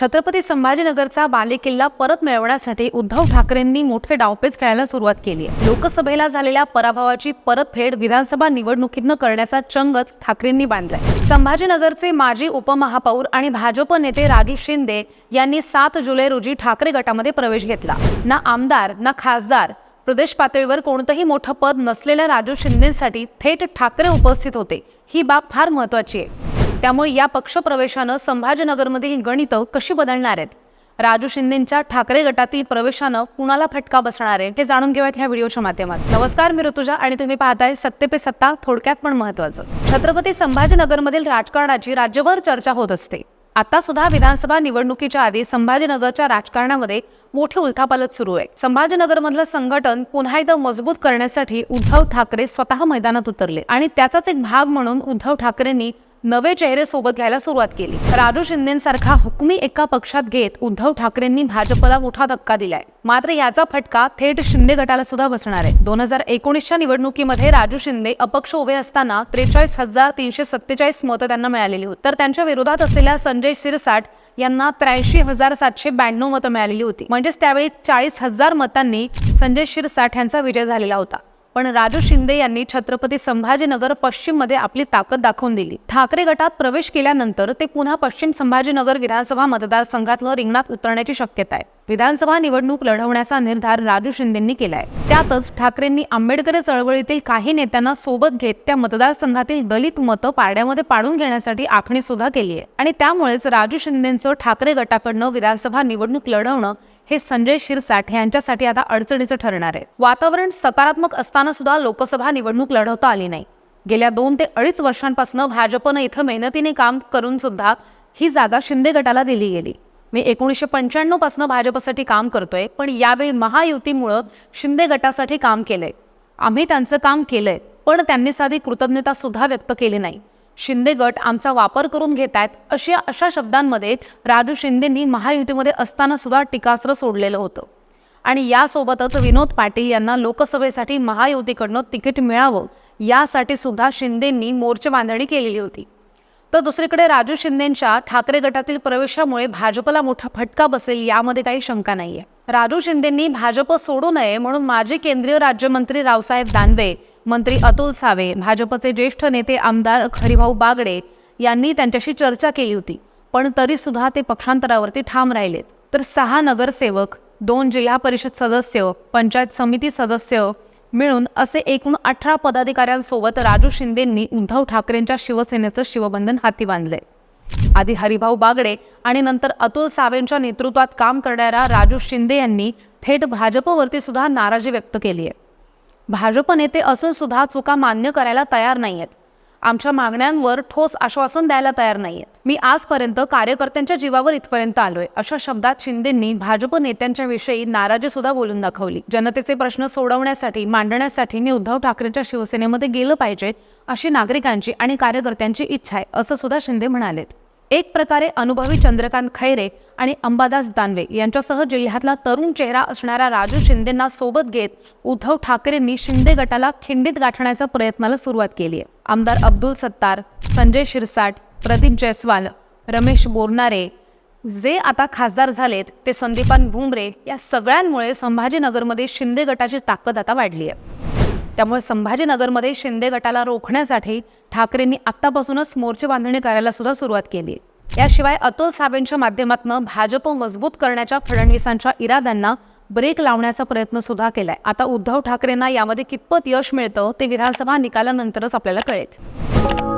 छत्रपती संभाजीनगरचा बालेकिल्ला परत मिळवण्यासाठी उद्धव ठाकरेंनी मोठे डावपेच खेळायला सुरुवात केली आहे. लोकसभेला झालेल्या पराभवाची परतफेड विधानसभा निवडणुकीतनं करण्याचा चंगच ठाकरेंनी बांधलाय. संभाजीनगरचे माजी उपमहापौर आणि भाजप नेते राजू शिंदे यांनी सात जुलै रोजी ठाकरे गटामध्ये प्रवेश घेतला. ना आमदार ना खासदार प्रदेश पातळीवर कोणतंही मोठं पद नसलेल्या राजू शिंदेसाठी थेट ठाकरे उपस्थित होते. ही बाब फार महत्वाची आहे. त्यामुळे या पक्षप्रवेशानं संभाजीनगरमधील गणितं कशी बदलणार आहेत? राजू शिंदेंच्या ठाकरे गटातील प्रवेशानं कुणाला फटका बसणार आहे? हे जाणून घेऊयात ह्या व्हिडिओच्या माध्यमात. नमस्कार मी ऋतुजा आणि तुम्ही पाहताय सत्ते पे सत्ता थोडक्यात पण महत्वाचं छत्रपती संभाजीनगरमधील राजकारणाची राज्यभर चर्चा होत असते. आता सुद्धा विधानसभा निवडणुकीच्या आधी संभाजीनगरच्या राजकारणामध्ये मोठी उलथापालत सुरू आहे. संभाजीनगरमधलं संघटन पुन्हा एकदा मजबूत करण्यासाठी उद्धव ठाकरे स्वतः मैदानात उतरले आणि त्याचाच एक भाग म्हणून उद्धव ठाकरेंनी नवे चेहरे सोबत घ्यायला सुरुवात केली. राजू शिंदेसारखा हुकमी एका पक्षात घेत उद्धव ठाकरेंनी भाजपला मोठा धक्का दिलाय. मात्र याचा फटका थेट शिंदे गटाला सुद्धा बसणार आहे. दोन हजार एकोणीसच्या निवडणुकीमध्ये राजू शिंदे अपक्ष उभे असताना त्रेचाळीस हजार तीनशे सत्तेचाळीस मतं त्यांना मिळालेली होती. तर त्यांच्या विरोधात असलेल्या संजय शिरसाट यांना त्र्याऐंशी हजार सातशे ब्याण्णव मतं मिळालेली होती. म्हणजेच त्यावेळी चाळीस हजार मतांनी संजय शिरसाट यांचा विजय झालेला होता. पण राजू शिंदे यांनी छत्रपती संभाजीनगर पश्चिममध्ये आपली ताकद दाखवून दिली. ठाकरे गटात प्रवेश केल्यानंतर ते पुन्हा पश्चिम संभाजीनगर विधानसभा मतदारसंघातलं रिंगणात उतरण्याची शक्यता आहे. विधानसभा निवडणूक लढवण्याचा निर्धार राजू शिंदेंनी केलाय. त्यातच ठाकरेंनी आंबेडकर चळवळीतील काही नेत्यांना सोबत घेत त्या मतदारसंघातील दलित मतं पाड्यामध्ये पाडून घेण्यासाठी आखणी सुद्धा केली आहे. आणि त्यामुळेच राजू शिंदेचं ठाकरे गटाकडनं विधानसभा निवडणूक लढवणं हे संजय शिरसाठ यांच्यासाठी आता अडचणीचं ठरणार आहे. वातावरण सकारात्मक असताना सुद्धा लोकसभा निवडणूक लढवता आली नाही. गेल्या दोन ते अडीच वर्षांपासून भाजपनं इथं मेहनतीने काम करून सुद्धा ही जागा शिंदे गटाला दिली गेली. मी एकोणीसशे पंच्याण्णवपासून भाजपसाठी काम करतोय पण यावेळी महायुतीमुळं शिंदे गटासाठी काम केलंय. आम्ही त्यांचं काम केलंय पण त्यांनी साधी कृतज्ञता सुद्धा व्यक्त केली नाही. शिंदे गट आमचा वापर करून घेत आहेत अशा अशा शब्दांमध्ये राजू शिंदेंनी महायुतीमध्ये असताना सुद्धा टीकास्त्र सोडलेलं होतं. आणि यासोबतच विनोद पाटील यांना लोकसभेसाठी महायुतीकडनं तिकीट मिळावं यासाठी सुद्धा शिंदेंनी मोर्चे बांधणी केलेली होती. तर दुसरीकडे राजू शिंदेंच्या ठाकरे गटातील प्रवेशामुळे भाजपला मोठा फटका बसेल यामध्ये काही शंका नाहीये. राजू शिंदेंनी भाजप सोडू नये म्हणून माजी केंद्रीय राज्यमंत्री रावसाहेब दानवे मंत्री अतुल सावे भाजपचे ज्येष्ठ नेते आमदार हरिभाऊ बागडे यांनी त्यांच्याशी चर्चा केली होती. पण तरी सुद्धा ते पक्षांतरावरती ठाम राहिलेत. तर सहा नगरसेवक दोन जिल्हा परिषद सदस्य पंचायत समिती सदस्य मिळून असे एकूण अठरा पदाधिकाऱ्यांसोबत राजू शिंदेंनी उद्धव ठाकरेंच्या शिवसेनेचं शिवबंधन हाती बांधले. आधी हरिभाऊ बागडे आणि नंतर अतुल सावेंच्या नेतृत्वात काम करणाऱ्या राजू शिंदे यांनी थेट भाजपवरती सुद्धा नाराजी व्यक्त केली आहे भाजप नेते असून सुद्धा चुका मान्य करायला तयार नाही आहेत आमच्या मागण्यांवर ठोस आश्वासन द्यायला तयार नाहीयेत. मी आजपर्यंत कार्यकर्त्यांच्या जीवावर इथपर्यंत आलोय. अशा शब्दात शिंदेंनी भाजप नेत्यांच्या विषयी नाराजी सुद्धा बोलून दाखवली. जनतेचे प्रश्न सोडवण्यासाठी मांडण्यासाठी मी उद्धव ठाकरेंच्या शिवसेनेमध्ये गेलं पाहिजे अशी नागरिकांची आणि कार्यकर्त्यांची इच्छा आहे असं सुद्धा शिंदे म्हणालेत. एक प्रकारे अनुभवी चंद्रकांत खैरे आणि अंबादास दानवे यांच्यासह जिल्ह्यातला तरुण चेहरा असणाऱ्या राजू शिंदेंना सोबत घेत उद्धव ठाकरेंनी शिंदे गटाला खिंडीत गाठण्याच्या प्रयत्नाला सुरुवात केली आहे. आमदार अब्दुल सत्तार संजय शिरसाट प्रदीप जयस्वाल रमेश बोरनारे जे आता खासदार झालेत ते संदीपान भुमरे या सगळ्यांमुळे संभाजीनगरमध्ये शिंदे गटाची ताकद आता वाढली आहे. त्यामुळे संभाजीनगरमध्ये शिंदे गटाला रोखण्यासाठी ठाकरेंनी आत्तापासूनच मोर्चे बांधणी करायला सुद्धा सुरुवात केली. याशिवाय अतुल साबेंच्या माध्यमातून भाजप मजबूत करण्याच्या फडणवीसांच्या इराद्यांना ब्रेक लावण्याचा प्रयत्न सुद्धा केलाय. आता उद्धव ठाकरेंना यामध्ये कितपत यश मिळतं ते विधानसभा निकालानंतरच आपल्याला कळेल.